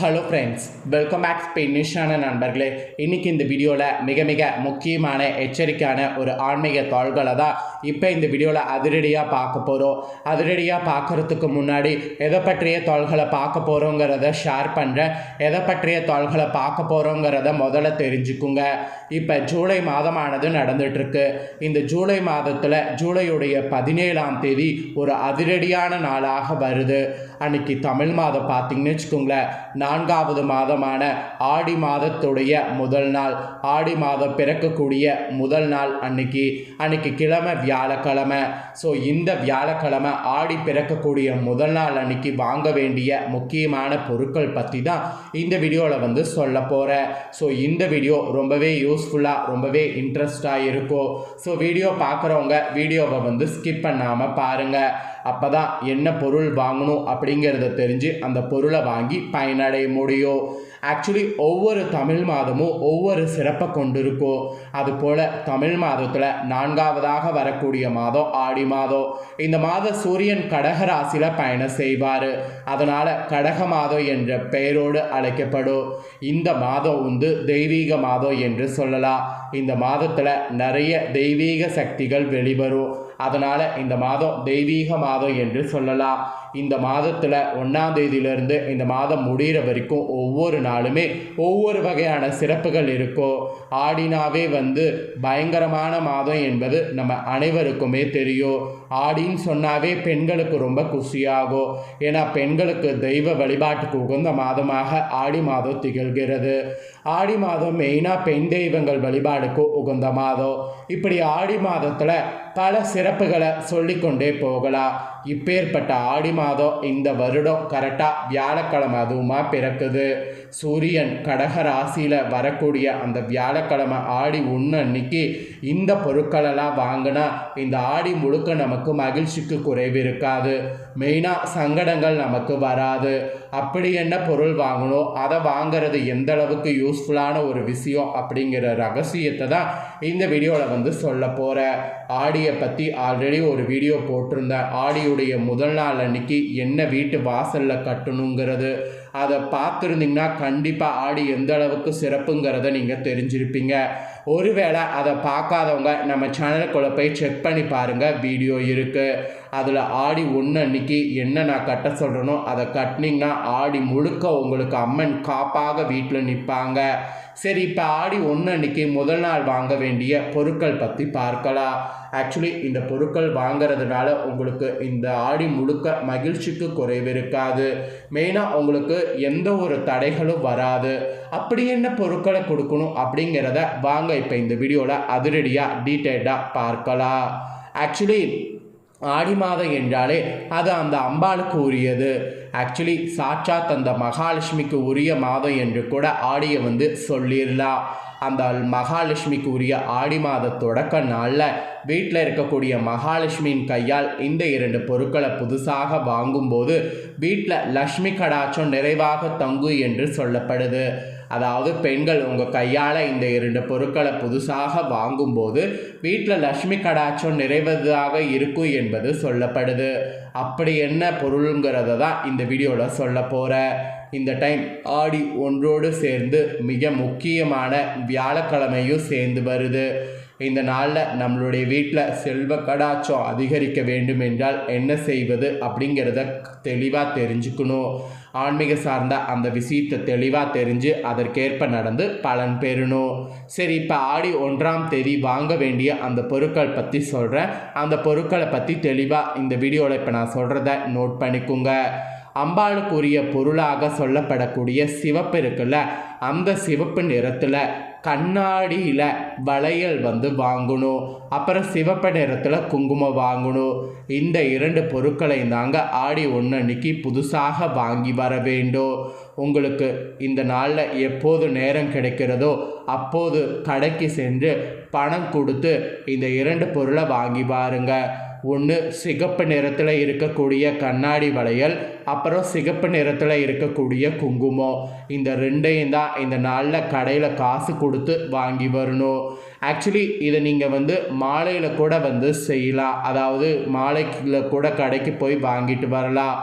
Hello friends welcome back ஸ்பெயினிஷான நண்பர்களே. இன்னைக்கு இந்த வீடியோவில் மிக மிக முக்கியமான எச்சரிக்கையான ஒரு ஆன்மீக தாள்களை தான் இப்போ இந்த வீடியோவில் அதிரடியாக பார்க்க போகிறோம் அதிரடியாக பார்க்குறதுக்கு முன்னாடி எதை பற்றிய தாள்களை பார்க்க போகிறோங்கிறத ஷேர் பண்ணுறேன் எதை பற்றிய தாள்களை பார்க்க போகிறோங்கிறத முதல்ல தெரிஞ்சுக்குங்க. இப்போ ஜூலை மாதமானது நடந்துகிட்ருக்கு இந்த ஜூலை மாதத்தில் ஜூலையுடைய பதினேழாம் தேதி ஒரு அதிரடியான நாளாக வருது. அன்னைக்கு தமிழ் மாதம் பார்த்திங்கன்னு வச்சுக்கோங்களேன். நான்காவது மாதமான ஆடி மாதத்துடைய முதல் நாள். ஆடி மாதம் பிறக்கக்கூடிய முதல் நாள் அன்னைக்கு அன்னைக்கு கிழமை வியாழக்கிழமை. ஸோ இந்த வியாழக்கிழமை ஆடி பிறக்கக்கூடிய முதல் நாள் அன்னைக்கு வாங்க வேண்டிய முக்கியமான பொருட்கள் பற்றி தான் இந்த வீடியோவில் வந்து சொல்ல போகிறேன் ஸோ இந்த வீடியோ ரொம்பவே யூஸ்ஃபுல்லாக ரொம்பவே இன்ட்ரெஸ்டாக இருக்கும். ஸோ வீடியோ பார்க்குறவங்க வீடியோவை வந்து ஸ்கிப் பண்ணாமல் பாருங்கள் அப்போ தான் என்ன பொருள் வாங்கணும் அப்படிங்கிறத தெரிஞ்சு அந்த பொருளை வாங்கி பயனடைய முடியும் ஆக்சுவலி ஒவ்வொரு தமிழ் மாதமும் ஒவ்வொரு சிறப்பை கொண்டிருக்கும் அதுபோல் தமிழ் மாதத்தில் நான்காவதாக வரக்கூடிய மாதம் ஆடி மாதம். இந்த மாதம் சூரியன் கடக ராசியில் பயணம் செய்வார். அதனால் கடக மாதம் என்ற பெயரோடு அழைக்கப்படும். இந்த மாதம் வந்து தெய்வீக மாதம் என்று சொல்லலாம். இந்த மாதத்தில் நிறைய தெய்வீக சக்திகள் வெளிவரும். அதனால் இந்த மாதம் தெய்வீக மாதம் என்று சொல்லலாம். இந்த மாதத்தில் ஒன்றாம் தேதியிலேருந்து இந்த மாதம் முடிகிற வரைக்கும் ஒவ்வொரு நாளுமே ஒவ்வொரு வகையான சிறப்புகள் இருக்கும் ஆடினாவே வந்து பயங்கரமான மாதம் என்பது நம்ம அனைவருக்குமே தெரியும். ஆடின்னு சொன்னாவே பெண்களுக்கு ரொம்ப குஷியாகும். ஏன்னா பெண்களுக்கு தெய்வ வழிபாட்டுக்கு உகந்த மாதமாக ஆடி மாதம் திகழ்கிறது. ஆடி மாதம் மெயினாக பெண் தெய்வங்கள் வழிபாடுக்கு உகந்த மாதம். இப்படி ஆடி மாதத்தில் பல சிறப்புகளை சொல்லிக்கொண்டே போகலாம். இப்பேற்பட்ட ஆடி மாதம் இந்த வருடம் கரெக்டாக வியாழக்கிழமை அதுவுமா பிறக்குது. சூரியன் கடக ராசியில் வரக்கூடிய அந்த வியாழக்கிழமை ஆடி ஒன்று அன்னைக்கு இந்த பொருட்களெல்லாம் வாங்கினா இந்த ஆடி முழுக்க நமக்கு மகிழ்ச்சிக்கு குறைவு இருக்காது. மெயினாக சங்கடங்கள் நமக்கு வராது. அப்படி என்ன பொருள் வாங்கணும்? அதை வாங்குறது எந்த அளவுக்கு யூஸ்ஃபுல்லான ஒரு விஷயம் அப்படிங்கிற ரகசியத்தை தான் இந்த வீடியோவில் வந்து சொல்ல போகிறேன் ஆடியை பற்றி ஆல்ரெடி ஒரு வீடியோ போட்டிருந்தேன். ஆடியுடைய முதல் நாள் அன்னைக்கு என்ன வீட்டு வாசலில் கட்டணுங்கிறது. அதை பார்த்துருந்தீங்கன்னா கண்டிப்பாக ஆடி எந்த அளவுக்கு சிறப்புங்கிறத நீங்கள் தெரிஞ்சிருப்பீங்க. ஒருவேளை அதை பார்க்காதவங்க நம்ம சேனலுக்குள்ளே போய் செக் பண்ணி பாருங்கள் வீடியோ இருக்குது அதில் ஆடி ஒன்று அன்னைக்கு என்ன நான் கட்ட சொல்கிறேனோ அதை கட்டினீங்கன்னா ஆடி முழுக்க உங்களுக்கு அம்மன் காப்பாக வீட்டில் நிற்பாங்க சரி இப்போ ஆடி ஒன்று அன்னைக்கு முதல் நாள் வாங்க வேண்டிய பொருட்கள் பற்றி பார்க்கலாம். ஆக்சுவலி இந்த பொருட்கள் வாங்குறதுனால உங்களுக்கு இந்த ஆடி முழுக்க மகிழ்ச்சிக்கு குறைவு இருக்காது. மெயினாக உங்களுக்கு எந்த ஒரு தடைகளும் வராது. அப்படி என்ன பொருட்களை கொடுக்கணும் அப்படிங்கிறத வாங்க இப்போ இந்த வீடியோவில் அதிரடியாக டீட்டெயில்டாக பார்க்கலாம். ஆக்சுவலி ஆடி மாதம் என்றாலே அது அந்த அம்பாளுக்கு உரியது. ஆக்சுவலி சாட்சாத் அந்த மகாலட்சுமிக்கு உரிய மாதம் என்று கூட ஆடியை வந்து சொல்லிடலாம் அந்த மகாலட்சுமிக்கு உரிய ஆடி மாத தொடக்க நாளில் வீட்டில் இருக்கக்கூடிய மகாலட்சுமியின் கையால் இந்த இரண்டு பொருட்களை புதுசாக வாங்கும்போது வீட்டில் லக்ஷ்மி கடாச்சம் நிறைவாக தங்கு என்று சொல்லப்படுது. அதாவது பெண்கள் உங்கள் கையால் இந்த இரண்டு பொருட்களை புதுசாக வாங்கும்போது வீட்டில் லக்ஷ்மி கடாச்சம் நிறைவதாக இருக்கும் என்பது சொல்லப்படுது. அப்படி என்ன பொருளுங்கிறத தான் இந்த வீடியோவில் சொல்ல போகிறேன் இந்த டைம் ஆடி ஒன்றோடு சேர்ந்து மிக முக்கியமான வியாழக்கிழமையும் சேர்ந்து வருது. இந்த நாளில் நம்மளுடைய வீட்டில் செல்வ கடாச்சம் அதிகரிக்க வேண்டும் என்றால் என்ன செய்வது அப்படிங்கிறத தெளிவாக தெரிஞ்சுக்கணும். ஆன்மீக சார்ந்த அந்த விஷயத்தை தெளிவாக தெரிஞ்சு அதற்கேற்ப நடந்து பலன் பெறணும் சரி இப்போ ஆடி ஒன்றாம் தேதி வாங்க வேண்டிய அந்த பொருட்கள் பற்றி சொல்கிறேன் அந்த பொருட்களை பற்றி தெளிவாக இந்த வீடியோவில் இப்போ நான் சொல்கிறத நோட் பண்ணிக்கோங்க. அம்பாளுக்குரிய பொருளாக சொல்லப்படக்கூடிய சிவப்பு இருக்குல்ல அந்த சிவப்பு நிறத்தில் கண்ணாடியில் வளையல் வந்து வாங்கணும். அப்புறம் சிவப்பு நிறத்தில் குங்குமம் வாங்கணும். இந்த இரண்டு பொருட்களை தாங்க ஆடி ஒன்று அன்னைக்கு புதுசாக வாங்கி வர வேண்டும். உங்களுக்கு இந்த நாளில் எப்போது நேரம் கிடைக்கிறதோ அப்போது கடைக்கு சென்று பணம் கொடுத்து இந்த இரண்டு பொருளை வாங்கி பாருங்கள் ஒன்று சிகப்பு நிறத்தில் இருக்கக்கூடிய கண்ணாடி வளையல் அப்புறம் சிகப்பு நிறத்தில் இருக்கக்கூடிய குங்குமம். இந்த ரெண்டையும் தான் இந்த நாளில் கடையில் காசு கொடுத்து வாங்கி வரணும். ஆக்சுவலி இதை நீங்கள் வந்து மாலையில் கூட வந்து செய்யலாம். அதாவது மாலையில் கூட கடைக்கு போய் வாங்கிட்டு வரலாம்.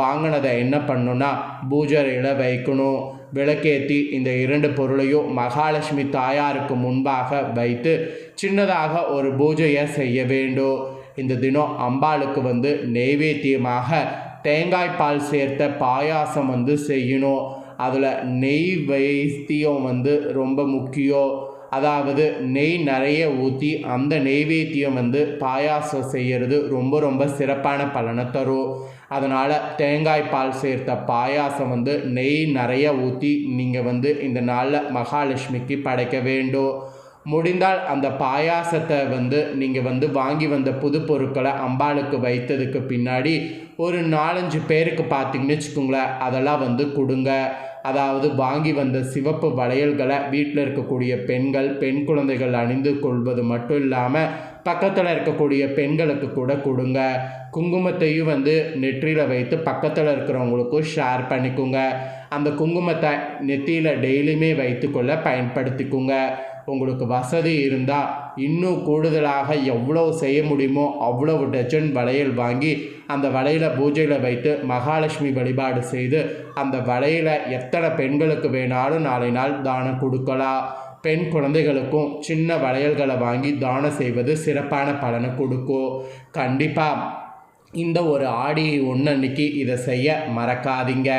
வாங்கினதை என்ன பண்ணணும்னா பூஜரையில் வைக்கணும். விளக்கேற்றி இந்த இரண்டு பொருளையும் மகாலட்சுமி தாயாருக்கு முன்பாக வைத்து சின்னதாக ஒரு பூஜையை செய்ய வேண்டும். இந்த தினம் அம்பாளுக்கு வந்து நெய்வேத்தியமாக தேங்காய் பால் சேர்த்த பாயாசம் வந்து செய்யணும். அதில் நெய் வைத்தியம் வந்து ரொம்ப முக்கியம். அதாவது நெய் நிறைய ஊற்றி அந்த நெய்வேத்தியம் வந்து பாயாசம் செய்கிறது ரொம்ப ரொம்ப சிறப்பான பலனை தரும். அதனால் தேங்காய் பால் சேர்த்த பாயாசம் வந்து நெய் நிறைய ஊற்றி நீங்கள் வந்து இந்த நாளில் மகாலட்சுமிக்கு படைக்க வேண்டும். முடிந்தால் அந்த பாயாசத்தை வந்து நீங்கள் வந்து வாங்கி வந்த புது பொருட்களை அம்பாளுக்கு வைத்ததுக்கு பின்னாடி ஒரு நாலஞ்சு பேருக்கு பார்த்தீங்கன்னு வச்சுக்கோங்களேன் அதெல்லாம் வந்து கொடுங்க. அதாவது வாங்கி வந்த சிவப்பு வளையல்களை வீட்டில் இருக்கக்கூடிய பெண்கள் பெண் குழந்தைகள் அணிந்து கொள்வது மட்டும் இல்லாமல் பக்கத்தில் இருக்கக்கூடிய பெண்களுக்கு கூட கொடுங்க. குங்குமத்தையும் வந்து நெற்றியில் வைத்து பக்கத்தில் இருக்கிறவங்களுக்கும் ஷேர் பண்ணிக்கோங்க. அந்த குங்குமத்தை நெத்தியில் டெய்லியுமே வைத்துக்கொள்ள பயன்படுத்திக்கோங்க. உங்களுக்கு வசதி இருந்தால் இன்னும் கூடுதலாக எவ்வளோ செய்ய முடியுமோ அவ்வளவு டஜன் வளையல் வாங்கி அந்த வளையலை பூஜையில் வைத்து மகாலட்சுமி வழிபாடு செய்து அந்த வளையலை எத்தனை பெண்களுக்கு வேணாலும் நாளை நாள் தானம் கொடுக்கலாம். பெண் குழந்தைகளுக்கும் சின்ன வளையல்களை வாங்கி தானம் செய்வது சிறப்பான பலனை கொடுக்கும். கண்டிப்பாக இந்த ஒரு ஆடி ஒன்று அன்னைக்கு இதை செய்ய மறக்காதீங்க.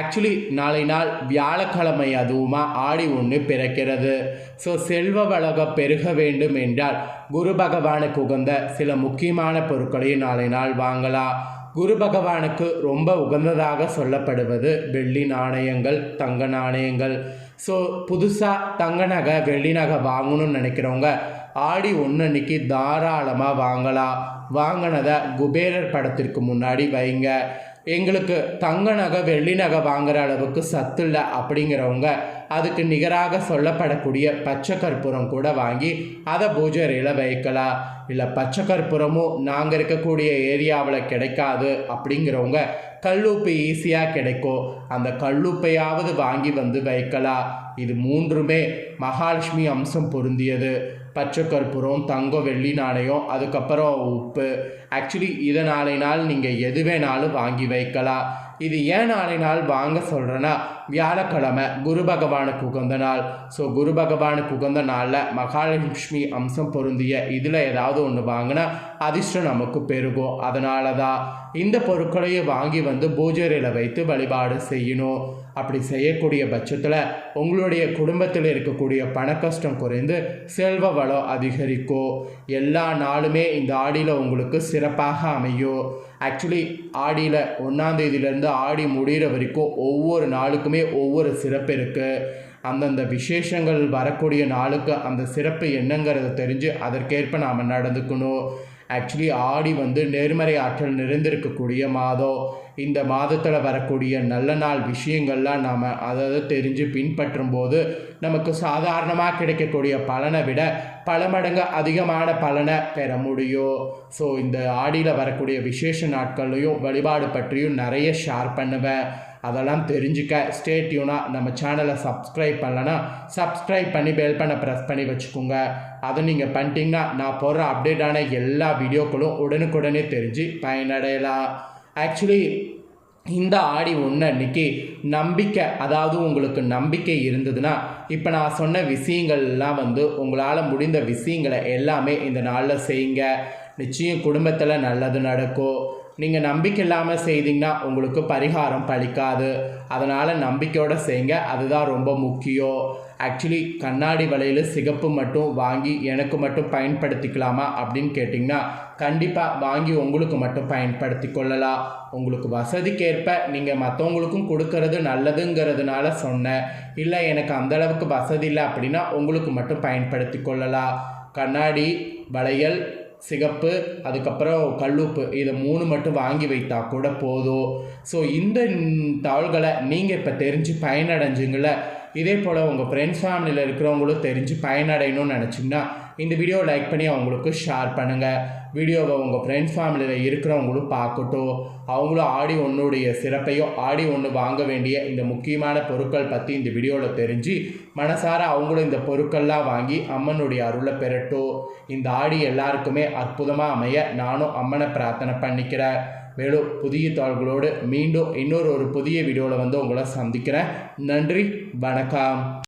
ஆக்சுவலி நாளை நாள் வியாழக்கிழமை அதுவுமா ஆடி ஒன்று பிறக்கிறது. ஸோ செல்வ வளகம் பெருக வேண்டும் என்றால் குரு பகவானுக்கு உகந்த சில முக்கியமான பொருட்களையும் நாளை நாள் வாங்கலாம். குரு பகவானுக்கு ரொம்ப உகந்ததாக சொல்லப்படுவது வெள்ளி நாணயங்கள் தங்க நாணயங்கள். ஸோ புதுசாக தங்க நகை வெள்ளி நகை வாங்கணும்னு நினைக்கிறவங்க ஆடி ஒன்று அன்னைக்கு தாராளமாக வாங்கலாம். வாங்கினதை குபேரர் படத்திற்கு முன்னாடி வைங்க. எங்களுக்கு தங்க நகை வெள்ளி நகை வாங்குற அளவுக்கு சத்து இல்லை அப்படிங்கிறவங்க அதுக்கு நிகராக சொல்லப்படக்கூடிய பச்சை கற்பூரம் கூட வாங்கி அதை பூஜை அறையில் வைக்கலாம் இல்லை பச்சை கற்பூரமும் நாங்கள் இருக்கக்கூடிய ஏரியாவில் கிடைக்காது அப்படிங்கிறவங்க கல்லுப்பு ஈஸியாக கிடைக்கும். அந்த கல்லுப்பையாவது வாங்கி வந்து வைக்கலாம் இது மூன்றுமே மகாலட்சுமி அம்சம் பொருந்தியது. பச்சை கற்பூரம் தங்கம் வெள்ளி நாணயம் அதுக்கப்புறம் உப்பு. ஆக்சுவலி இதை நாளை நாள் நீங்கள் எது வேணாலும் வாங்கி வைக்கலாம். இது ஏன் நாளை நாள் வாங்க சொல்கிறேன்னா வியாழக்கிழமை குரு பகவானுக்கு உகந்த நாள். ஸோ குரு பகவானுக்கு உகந்த நாளில் மகாலட்சுமி அம்சம் பொருந்திய இதில் ஏதாவது ஒன்று வாங்கினா அதிர்ஷ்டம் நமக்கு பெருகும். அதனால தான் இந்த பொருட்களையும் வாங்கி வந்து பூஜையில் வைத்து வழிபாடு செய்யணும். அப்படி செய்யக்கூடிய பட்சத்தில் உங்களுடைய குடும்பத்தில் இருக்கக்கூடிய பண கஷ்டம் குறைந்து செல்வ வளம் அதிகரிக்கும். எல்லா நாளுமே இந்த ஆடியில் உங்களுக்கு சிறப்பாக அமையும். ஆக்சுவலி ஆடியில் ஒன்றாந்தேதியிலேருந்து ஆடி முடிகிற வரைக்கும் ஒவ்வொரு நாளுக்குமே ஒவ்வொரு சிறப்பு இருக்குது அந்தந்த விசேஷங்கள் வரக்கூடிய நாளுக்கு அந்த சிறப்பு என்னங்கிறத தெரிஞ்சு அதற்கேற்ப நாம் நடந்துக்கணும். ஆக்சுவலி ஆடி வந்து நேர்மறை ஆற்றல் நிறைந்திருக்கக்கூடிய மாதம் இந்த மாதத்தில் வரக்கூடிய நல்ல நாள் விஷயங்கள்லாம் நாம் அதாவது தெரிஞ்சு பின்பற்றும் போது நமக்கு சாதாரணமாக கிடைக்கக்கூடிய பலனை விட பல மடங்கு அதிகமான பலனை பெற முடியும். ஸோ இந்த ஆடியில் வரக்கூடிய விசேஷ நாட்கள்லையும் வழிபாடு பற்றியும் நிறைய ஷேர் பண்ணுவேன். அதெல்லாம் தெரிஞ்சுக்க ஸ்டேட்யூனாக நம்ம சேனலை சப்ஸ்கிரைப் பண்ணலன்னா சப்ஸ்கிரைப் பண்ணி பெல் பண்ண ப்ரெஸ் பண்ணி வச்சுக்கோங்க. அதை நீங்கள் பண்ணிட்டீங்கன்னா நான் போடுற அப்டேட்டான எல்லா வீடியோக்களும் உடனுக்குடனே தெரிஞ்சு பயனடையலாம். ஆக்சுவலி இந்த ஆடி ஒன்று அன்னைக்கு நம்பிக்கை அதாவது உங்களுக்கு நம்பிக்கை இருந்ததுன்னா இப்போ நான் சொன்ன விஷயங்கள்லாம் வந்து உங்களால் முடிந்த விஷயங்களை எல்லாமே இந்த நாளில் செய்யுங்க. நிச்சயம் குடும்பத்தில் நல்லது நடக்கும். நீங்கள் நம்பிக்கை இல்லாமல் செய்தீங்கன்னா உங்களுக்கு பரிகாரம் பலிக்காது அதனால் நம்பிக்கையோடு செய்யுங்க அதுதான் ரொம்ப முக்கியம். ஆக்சுவலி கண்ணாடி வலையில் சிகப்பு மட்டும் வாங்கி எனக்கு மட்டும் பயன்படுத்திக்கலாமா அப்படின்னு கேட்டிங்கன்னா கண்டிப்பாக வாங்கி உங்களுக்கு மட்டும் பயன்படுத்தி கொள்ளலாம். உங்களுக்கு வசதிக்கேற்ப நீங்கள் மற்றவங்களுக்கும் கொடுக்கறது நல்லதுங்கிறதுனால சொன்னேன். இல்லை எனக்கு அந்தளவுக்கு வசதி இல்லை அப்படின்னா உங்களுக்கு மட்டும் பயன்படுத்தி கொள்ளலாம். கண்ணாடி வளையல் சிகப்பு அதுக்கப்புறம் கல்லுப்பு. இதை மூணு மட்டும் வாங்கி வைத்தா கூட போதும் ஸோ இந்த தாள்களை நீங்கள் இப்போ தெரிஞ்சு பயனடைஞ்சுங்கள. இதே போல் உங்கள் ஃப்ரெண்ட்ஸ் ஃபேமிலியில் இருக்கிறவங்களும் தெரிஞ்சு பயனடையணும்னு நினச்சிங்கன்னா இந்த வீடியோ லைக் பண்ணி அவங்களுக்கு ஷேர் பண்ணுங்கள் வீடியோவை உங்கள் ஃப்ரெண்ட்ஸ் ஃபேமிலியில் இருக்கிறவங்களும் பார்க்கட்டும். அவங்களும் ஆடி ஒன்றுடைய சிறப்பையும் ஆடி ஒன்று வாங்க வேண்டிய இந்த முக்கியமான பொருட்கள் பற்றி இந்த வீடியோவில் தெரிஞ்சு மனசார அவங்களும் இந்த பொருட்கள்லாம் வாங்கி அம்மனுடைய அருளை பெறட்டும். இந்த ஆடி எல்லாருக்குமே அற்புதமாக அமைய நானும் அம்மனை பிரார்த்தனை பண்ணிக்கிறேன். மேலும் புதிய தாள்களோடு மீண்டும் இன்னொரு ஒரு புதிய வீடியோவில் வந்து உங்களை சந்திக்கிறேன். நன்றி வணக்கம்.